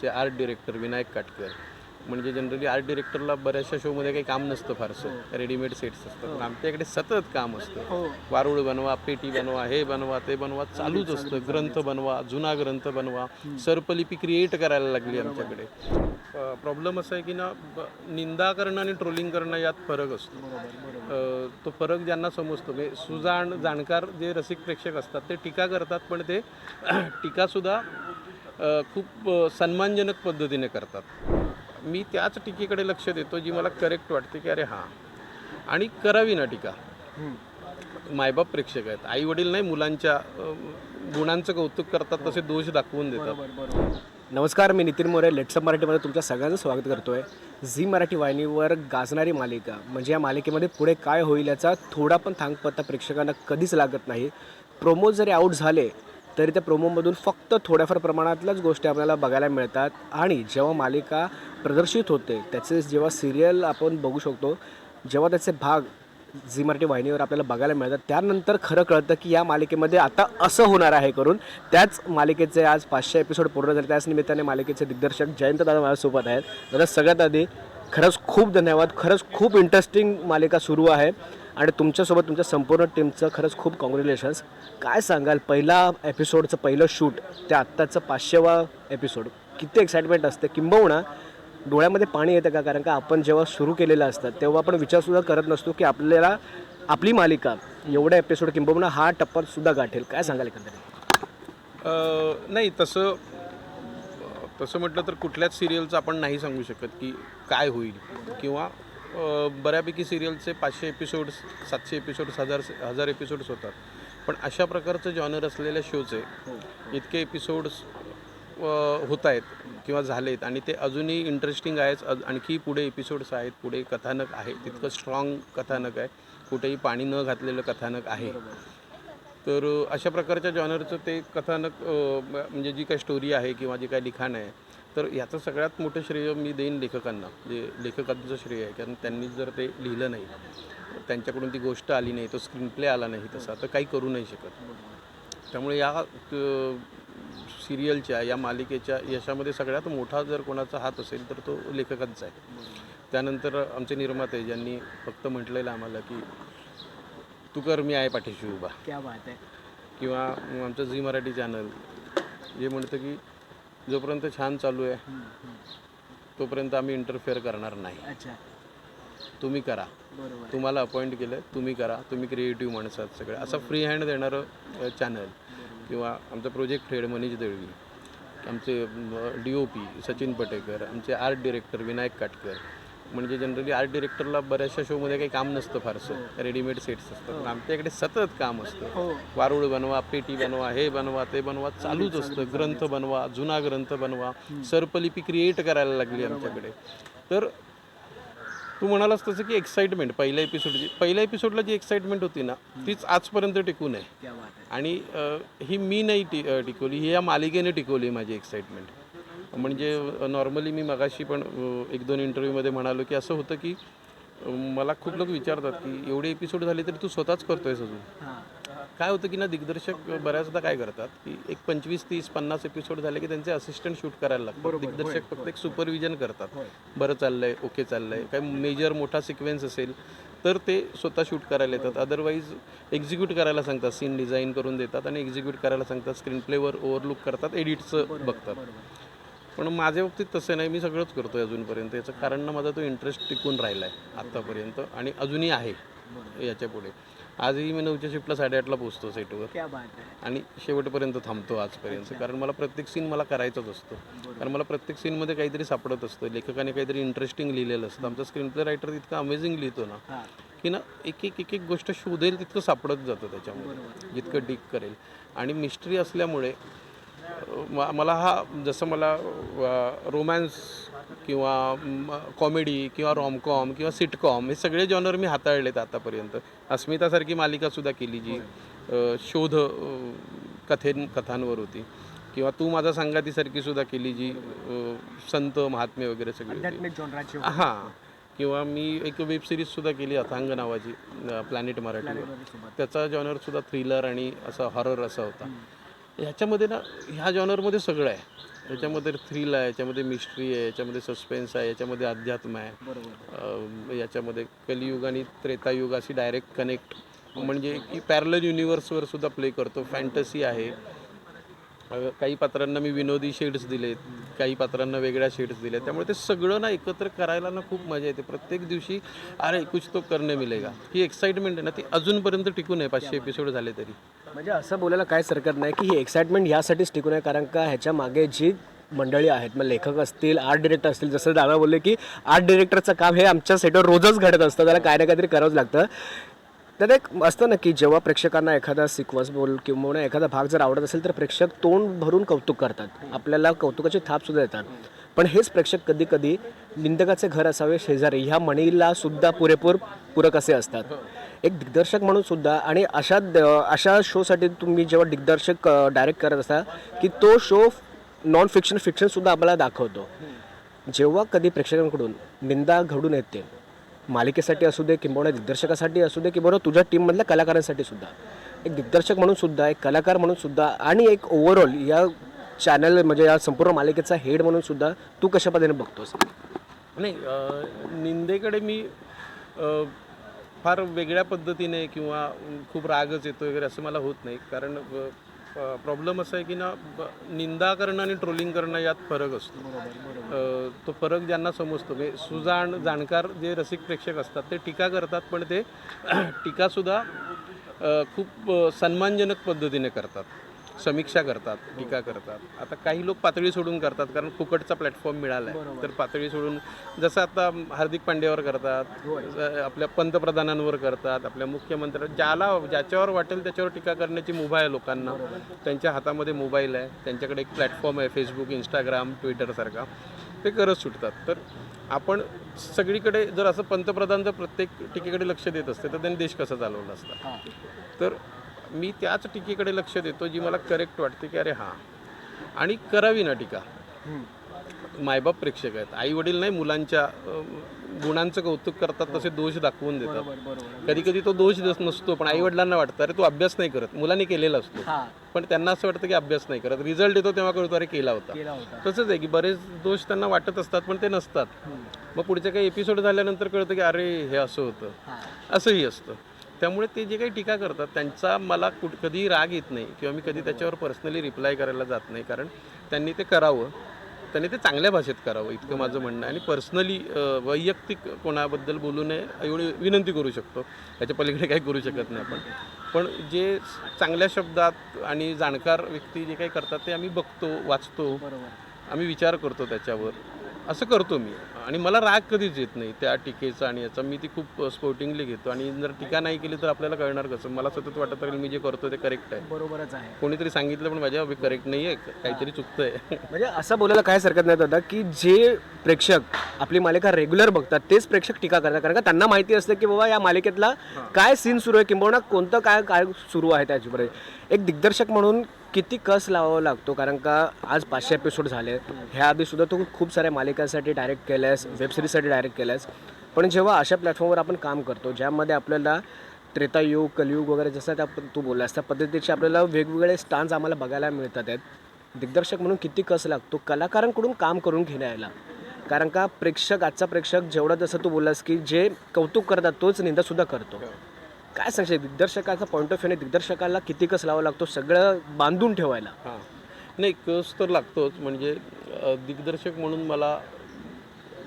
चे art director Vinayak Katkar. म्हणजे generally art डिरेक्टरला बऱ्याचशा शोमध्ये काही काम नसतं फारसं. रेडीमेड सेट्स असतात. पण आमच्याकडे सतत काम असतं. वारुळ बनवा पेटी बनवा हे बनवा ते बनवा चालूच असतं. ग्रंथ बनवा जुना ग्रंथ बनवा. सर्पलिपी क्रिएट करायला लागली आमच्याकडे. प्रॉब्लेम असा आहे की ना निंदा करणं आणि ट्रोलिंग करणं यात फरक असतो. तो फरक ज्यांना समजतो. म्हणजे सुजाण जाणकार जे रसिक प्रेक्षक असतात ते टीका करतात पण ते टीकासुद्धा खूप सन्मानजनक पद्धतीने करतात. मी त्याच टीकेकडे लक्ष देतो जी मला करेक्ट वाटते की अरे हां. आणि करावी ना टीका. मायबाप प्रेक्षक आहेत. आई वडील नाही मुलांच्या गुणांचं कौतुक करतात तसे दोष दाखवून देतात. नमस्कार मी नितीन मोरे लेट्सअप मराठीमध्ये तुमच्या सगळ्यांचं स्वागत करतो आहे झी मराठी वाहिनीवर गाजणारी मालिका म्हणजे या मालिकेमध्ये पुढे काय होईल याचा थोडा पण थांगपत्ता प्रेक्षकांना कधीच लागत नाही. प्रोमो जरी आऊट झाले तरी त्या प्रोमोमधून फक्त थोड्याफार प्रमाणातल्याच गोष्टी आपल्याला बघायला मिळतात. आणि जेव्हा मालिका प्रदर्शित होते त्याचे जेव्हा सिरियल आपण बघू शकतो जेव्हा त्याचे भाग झी मराठी वाहिनीवर आपल्याला बघायला मिळतात त्यानंतर खरं कळतं की या मालिकेमध्ये आता असं होणार आहे करून. त्याच मालिकेचे आज पाचशे एपिसोड पूर्ण झाले. त्याच निमित्ताने मालिकेचे दिग्दर्शक जयंत दादा माझ्यासोबत आहेत. दादा सगळ्यात आधी खरंच खूप धन्यवाद. खरंच खूप इंटरेस्टिंग मालिका सुरू आहे. आणि तुमच्यासोबत तुमच्या संपूर्ण टीमचं खरंच खूप कॉंग्रॅच्युलेशन्स काय सांगाल पहिला एपिसोडचं पहिलं शूट ते आत्ताचं पाचशेवा एपिसोड किती एक्साइटमेंट असते किंबहुना डोळ्यामध्ये पाणी येतं का? कारण का आपण जेव्हा सुरू केलेलं असतं तेव्हा आपण विचारसुद्धा करत नसतो की आपल्याला आपली मालिका एवढा एपिसोड किंबहुना हा टप्पासुद्धा गाठेल. काय सांगाल एकंदरीत? नाही तसं तसं म्हटलं तर कुठल्याच सिरियलचं आपण नाही सांगू शकत की काय होईल किंवा बऱ्यापैकी सिरियलचे पाचशे एपिसोड्स सातशे एपिसोड्स हजार हजार एपिसोड्स होतात. पण अशा प्रकारचं जॉनर असलेल्या शोचे इतके एपिसोड्स होत आहेत किंवा झालेत आणि ते अजूनही इंटरेस्टिंग आहेच आणखी पुढे एपिसोड्स आहेत पुढे कथानक आहे. तितकं स्ट्रॉंग कथानक आहे. कुठेही पाणी न घातलेलं कथानक आहे. तर अशा प्रकारच्या जॉनरचं ते कथानक म्हणजे जी काही स्टोरी आहे किंवा जे काही लिखाण आहे तर याचं सगळ्यात मोठं श्रेय मी देईन लेखकांना जे लेखकांचं श्रेय आहे. कारण त्यांनी जर ते लिहिलं नाही त्यांच्याकडून ती गोष्ट आली नाही तो स्क्रीन प्ले आला नाही तसा तर काही करू नाही शकत. त्यामुळे या सिरियलच्या या मालिकेच्या यशामध्ये सगळ्यात मोठा जर कोणाचा हात असेल तर तो लेखकांचा आहे. त्यानंतर आमचे निर्माते ज्यांनी फक्त म्हटलेलं आम्हाला की तू कर मी आहे पाठीशी उभा. क्या बात आहे. किंवा आमचं झी मराठी चॅनल जे म्हणतं की जोपर्यंत छान चालू आहे तोपर्यंत आम्ही इंटरफेअर करणार नाही. अच्छा. तुम्ही करा. बरोबर तुम्हाला अपॉइंट केलं तुम्ही करा. तुम्ही क्रिएटिव्ह माणसं आहात सगळे. असं फ्री हँड देणारं चॅनल किंवा आमचा प्रोजेक्ट हेड मनीष दळवी आमचे D O P Sachin Patekar आमचे आर्ट डिरेक्टर विनायक काटकर म्हणजे जनरली आर्ट डिरेक्टरला बऱ्याचशा शोमध्ये काही काम नसतं फारसं. रेडीमेड सेट्स असतात. पण आमच्याकडे सतत काम असतं. वारुळ बनवा पेटी बनवा हे बनवा ते बनवा चालूच असतं. ग्रंथ बनवा जुना ग्रंथ बनवा. सर्पलिपी क्रिएट करायला लागली आमच्याकडे. तर तू म्हणालास तसं की एक्साइटमेंट पहिल्या एपिसोडची पहिल्या एपिसोडला जी एक्साइटमेंट होती ना तीच आजपर्यंत टिकून आहे. आणि ही मी नाही टिकवली ही या मालिकेने टिकवली माझी एक्साइटमेंट म्हणजे नॉर्मली मी मगाशी पण एक दोन इंटरव्ह्यूमध्ये म्हणालो की असं होतं की मला खूप लोक विचारतात की एवढे एपिसोड झाले तरी तू स्वतःच करतोयस अजून. काय होतं की ना दिग्दर्शक बऱ्याचदा काय करतात की एक पंचवीस तीस पन्नास एपिसोड झाले की त्यांचे असिस्टंट शूट करायला लागतात. दिग्दर्शक फक्त एक सुपरविजन करतात. बरं चाललंय ओके चाललंय काही मेजर मोठा सिक्वेन्स असेल तर ते स्वतः शूट करायला येतात. अदरवाईज एक्झिक्यूट करायला सांगतात सीन डिझाईन करून देतात आणि एक्झिक्यूट करायला सांगतात स्क्रीन प्लेवर ओव्हरलुक करतात एडिटचं बघतात. पण माझ्या बाबतीत तसं नाही. मी सगळंच करतोय अजूनपर्यंत. याचं कारण ना माझा तो इंटरेस्ट टिकून राहिला आहे आत्तापर्यंत आणि अजूनही आहे याच्यापुढे आजही मी नऊच्या शिफ्टला साडेआठला पोचतो सेटवर. आहे. आणि शेवटपर्यंत थांबतो आजपर्यंत. कारण मला प्रत्येक सीन मला करायचाच असतो. कारण मला प्रत्येक सीनमध्ये काहीतरी सापडत असतं. लेखकाने काहीतरी इंटरेस्टिंग लिहिलेलं असतं. आमचा स्क्रीन प्ले रायटर इतका अमेझिंग लिहितो ना की ना एक एक एक एक गोष्ट शोधेल तितकं सापडत जातं त्याच्यामध्ये. जितकं डीक करेल. आणि मिस्ट्री असल्यामुळे मला हा जसं मला रोमॅन्स किंवा कॉमेडी किंवा रॉमकॉम किंवा सिटकॉम हे सगळे जॉनर मी हाताळलेत आतापर्यंत. अस्मितासारखी मालिकासुद्धा केली जी शोध कथेन कथांवर होती. किंवा तू माझा संगातीसारखी सुद्धा केली जी संत महात्मे वगैरे सगळे हां. किंवा मी एक वेब सिरीज सुद्धा केली अथांग नावाची प्लॅनेट मराठीवर. त्याचा जॉनर सुद्धा थ्रिलर आणि असा हॉरर असा होता. ह्याच्यामध्ये ना ह्या जॉनरमध्ये सगळं आहे. याच्यामध्ये थ्रिल आहे याच्यामध्ये मिस्ट्री आहे याच्यामध्ये सस्पेन्स आहे याच्यामध्ये अध्यात्म आहे. याच्यामध्ये कलियुग आणि त्रेतायुग अशी डायरेक्ट कनेक्ट म्हणजे की पॅरल युनिवर्सवर सुद्धा प्ले करतो. फॅन्टसी आहे. काही पात्रांना मी विनोदी शेड्स दिलेत. काही पात्रांना वेगळ्या शेड्स दिले त्यामुळे ते सगळं ना एकत्र करायला ना खूप मजा येते. प्रत्येक दिवशी अरे कुछ तो करणे मिलेगा. ही एक्साइटमेंट आहे ना ती अजूनपर्यंत टिकून आहे. पाचशे एपिसोड झाले तरी. म्हणजे असं बोलायला काहीच हरकत नाही की ही एक्साइटमेंट ह्यासाठीच टिकून आहे कारण का ह्याच्या मागे जी मंडळी आहेत मग लेखक असतील आर्ट डिरेक्टर असतील जसं दादा बोलले की आर्ट डिरेक्टरचं काम हे आमच्या सेटवर रोजच घडत असतं त्याला काय ना काहीतरी करावंच लागतं. तर एक असतं ना की जेव्हा प्रेक्षकांना एखादा सिक्वन्स बोल किंवा एखादा भाग जर आवडत असेल तर प्रेक्षक तोंड भरून कौतुक करतात. आपल्याला कौतुकाची थापसुद्धा येतात देतात. पण हेच प्रेक्षक कधी कधी निंदकाचे घर असावे शेजारी. ह्या म्हणीला सुद्धा पुरेपूर पूरक असे असतात. एक दिग्दर्शक म्हणून सुद्धा आणि अशा द- अशा शोसाठी तुम्ही जेव्हा दिग्दर्शक डायरेक्ट करत असता की तो शो नॉन फिक्शन फिक्शन सुद्धा आपल्याला दाखवतो. जेव्हा कधी प्रेक्षकांकडून निंदा घडून येते मालिकेसाठी असू दे किंबहुना दिग्दर्शकासाठी असू दे किंवा तुझ्या टीममधल्या कलाकारांसाठी सुद्धा एक दिग्दर्शक म्हणून सुद्धा एक कलाकार म्हणून सुद्धा आणि एक ओव्हरऑल या चॅनल म्हणजे या संपूर्ण मालिकेचा हेड म्हणून सुद्धा तू कशा पद्धतीने बघतोस? नाही निंदेकडे मी फार वेगळ्या पद्धतीने किंवा खूप रागच येतो वगैरे असं मला होत नाही. कारण प्रॉब्लेम असा आहे की ना ब- निंदा करणं आणि ट्रोलिंग करणं यात फरक असतो. तो फरक ज्यांना समजतो. म्हणजे सुजाण जाणकार जे रसिक प्रेक्षक असतात ते टीका करतात पण ते टीकासुद्धा खूप सन्मानजनक पद्धतीने करतात. समीक्षा करतात टीका करतात. आता काही लोक पातळी सोडून करतात कारण फुकटचा प्लॅटफॉर्म मिळाला आहे तर पातळी सोडून जसं आता हार्दिक पांड्यावर करतात आपल्या पंतप्रधानांवर करतात आपल्या मुख्यमंत्र्या ज्याला ज्याच्यावर वाटेल त्याच्यावर टीका करण्याची मुभा आहे लोकांना. त्यांच्या हातामध्ये मोबाईल आहे त्यांच्याकडे एक प्लॅटफॉर्म आहे फेसबुक इंस्टाग्राम ट्विटरसारखा ते करत सुटतात. तर आपण सगळीकडे जर असं पंतप्रधान जर प्रत्येक टीकेकडे लक्ष देत असते तर त्यांनी देश कसा चालवला असता? तर मी त्याच टीकेकडे लक्ष देतो जी मला करेक्ट वाटते की अरे हां. आणि करावी ना टीका. मायबाप प्रेक्षक आहेत. आई वडील नाही मुलांच्या गुणांचं कौतुक करतात तसे दोष दाखवून देतात. कधी कधी तो दोष दस- नसतो पण आई वडिलांना वाटतं अरे तू अभ्यास नाही करत. मुलांनी केलेला असतो. पण त्यांना असं वाटतं की अभ्यास नाही करत. रिझल्ट येतो तेव्हा कळतो अरे केला होता. तसंच आहे की बरेच दोष त्यांना वाटत असतात पण ते नसतात. मग पुढचे काही एपिसोड झाल्यानंतर कळतं की अरे हे असं होतं. असंही असतं. त्यामुळे ते जे काही टीका करतात त्यांचा मला कुठ कधीही राग येत नाही किंवा मी कधी त्याच्यावर पर्सनली रिप्लाय करायला जात नाही. कारण त्यांनी ते करावं त्यांनी ते चांगल्या भाषेत करावं इतकं माझं म्हणणं आहे. आणि पर्सनली वैयक्तिक कोणाबद्दल बोलू नये एवढी विनंती करू शकतो. त्याच्या पलीकडे काही करू शकत नाही आपण. पण जे चांगल्या शब्दात आणि जाणकार व्यक्ती जे काही करतात ते आम्ही बघतो वाचतो. आम्ही विचार करतो त्याच्यावर. असं करतो मी. आणि मला राग कधीच येत नाही त्या टीकेचा आणि याचा. मी ती खूप स्पोर्टिंगली घेतो. आणि जर टीका नाही केली तर आपल्याला कळणार कसं? मला सतत वाटत राहील मी जे करतो ते करेक्ट आहे. बरोबरच आहे. कोणीतरी सांगितलं पण माझ्या करेक्ट नाही आहे काहीतरी चुकतंय. म्हणजे असं बोलायला काहीच हरकत नाही दादा की जे प्रेक्षक आपली मालिका रेग्युलर बघतात तेच प्रेक्षक टीका करतात. कारण का त्यांना माहिती असतं की बाबा या मालिकेतला काय सीन सुरू आहे किंबहुना कोणतं काय काय सुरू आहे त्याच्यापर्यंत एक दिग्दर्शक म्हणून किती कस लावावा लागतो? कारण का आज पाचशे एपिसोड झाले. ह्या आधी सुद्धा तू खूप साऱ्या मालिकांसाठी डायरेक्ट केल्यास वेबसिरीजसाठी डायरेक्ट केल्यास पण जेव्हा अशा प्लॅटफॉर्मवर आपण काम करतो ज्यामध्ये आपल्याला त्रेतायुग कलियुग वगैरे जसं त्या तू बोललास त्या पद्धतीचे आपल्याला वेगवेगळे स्टान्स आम्हाला बघायला मिळतात आहेत. दिग्दर्शक म्हणून किती कस लागतो? कलाकारांकडून काम करून घेण्यायला कारण का प्रेक्षक आजचा प्रेक्षक जेवढा जसं तू बोललास की जे कौतुक करतात तोच निंदासुद्धा करतो. काय सांगशील? दिग्दर्शकाचा पॉईंट ऑफ व्ह्यूने दिग्दर्शकाला किती कस लावा लागतो सगळं बांधून ठेवायला. हां. नाही कस तर लागतोच. म्हणजे दिग्दर्शक म्हणून मला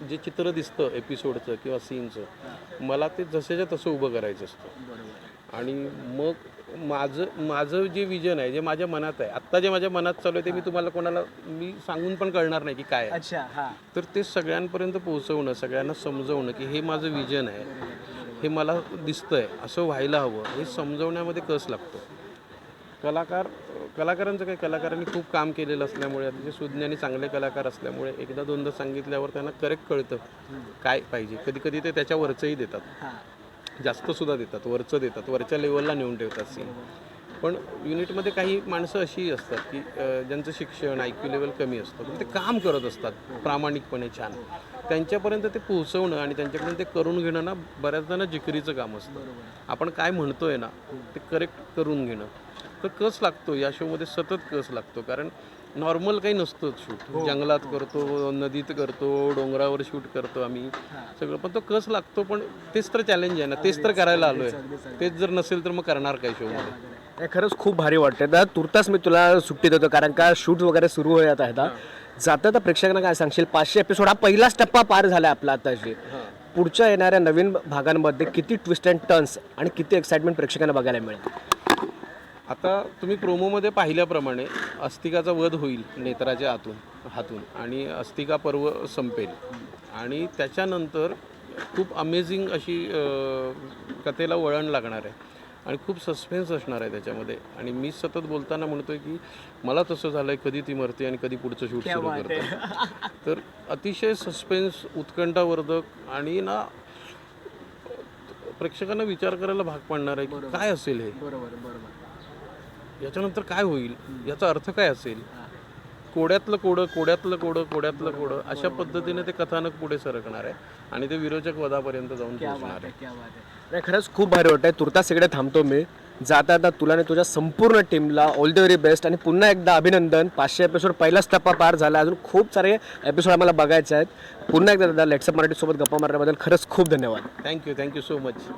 जे चित्र दिसतं एपिसोडचं किंवा सीनचं मला ते जसेच्या तसं उभं करायचं असतं. आणि मग माझं माझं जे विजन आहे जे माझ्या मनात आहे आत्ता जे माझ्या मनात चालू आहे ते मी तुम्हाला कोणाला मी सांगून पण कळणार नाही की काय हा. तर ते सगळ्यांपर्यंत पोहोचवणं सगळ्यांना समजवणं की हे माझं विजन आहे. हे मला दिसतंय असं व्हायला हवं हे समजवण्यामध्ये कस लागतो? कलाकार कलाकारांचं काय कलाकारांनी खूप काम केलेलं असल्यामुळे आता जे सुज्ञ आणि चांगले कलाकार असल्यामुळे एकदा दोनदा सांगितल्यावर त्यांना करेक्ट कळतं काय पाहिजे. कधी कधी ते त्याच्या वरचंही देतात जास्त सुद्धा देतात वरचं देतात वरच्या लेवलला नेऊन ठेवतात सीन पण युनिटमध्ये काही माणसं अशीही असतात की ज्यांचं शिक्षण आय क्यू लेवल कमी असतं. पण ते काम करत असतात प्रामाणिकपणे छान. त्यांच्यापर्यंत ते पोहोचवणं आणि त्यांच्यापर्यंत ते करून घेणं ना बऱ्याचदा ना जिकरीचं काम असतं. आपण काय म्हणतोय ना ते करेक्ट करून घेणं. तर कस लागतो? या शोमध्ये सतत कस लागतो? कारण नॉर्मल काही नसतं शूट जंगलात करतो नदीत करतो डोंगरावर शूट करतो आम्ही. सगळं. पण तो कस लागतो? पण तेच तर चॅलेंज आहे ना तेच तर करायला आलोय. तेच जर नसेल तर मग करणार काय शो मध्ये नाही, खरंच खूप भारी वाटते तर तुर्तास मी तुला सुट्टी देतो कारण का शूट वगैरे सुरू होत आहेत जाता तर प्रेक्षकांना काय सांगशील? पाचशे एपिसोड हा पहिलाच टप्पा पार झाला आपला आताशी पुढच्या येणाऱ्या नवीन भागांमध्ये किती ट्विस्ट अँड टर्न्स आणि किती एक्साइटमेंट प्रेक्षकांना बघायला मिळेल? आता तुम्ही प्रोमोमध्ये पाहिल्याप्रमाणे अस्तिकाचा वध होईल नेत्राच्या आतून हातून. आणि अस्तिका पर्व संपेल. आणि त्याच्यानंतर खूप अमेझिंग अशी अं, कथेला वळण लागणार आहे. आणि खूप सस्पेन्स असणार आहे त्याच्यामध्ये. आणि मी सतत बोलताना म्हणतोय की मला तसं झालंय कधी ती मरते आणि कधी पुढचं शूट सुरू करते. तर अतिशय सस्पेन्स उत्कंठावर्धक आणि ना प्रेक्षकांना विचार करायला भाग पाडणार आहे की काय असेल हे? बरोबर बरोबर. याच्यानंतर काय होईल? याचा अर्थ काय असेल? कोड्यातलं कोडं कोड्यातलं कोडं कोड्यातलं कोडं अशा पद्धतीने ते कथानक पुढे सरकणार आहे आणि ते विरोचक वधापर्यंत जाऊन पोहोचणार आहे नाही खरंच खूप भारी वाटतंय. तुर्तास इकडे थांबतो मी. जाता आता तुला आणि तुझ्या संपूर्ण टीमला ऑल द व्हेरी बेस्ट आणि पुन्हा एकदा अभिनंदन. पाचशे एपिसोड पहिलाच टप्पा पार झाला. अजून खूप सारे एपिसोड आम्हाला बघायचे आहेत. पुन्हा एकदा दादा लेट्सअप मराठीसोबत गप्पा मारण्याबद्दल खरंच खूप धन्यवाद. Thank you thank you so much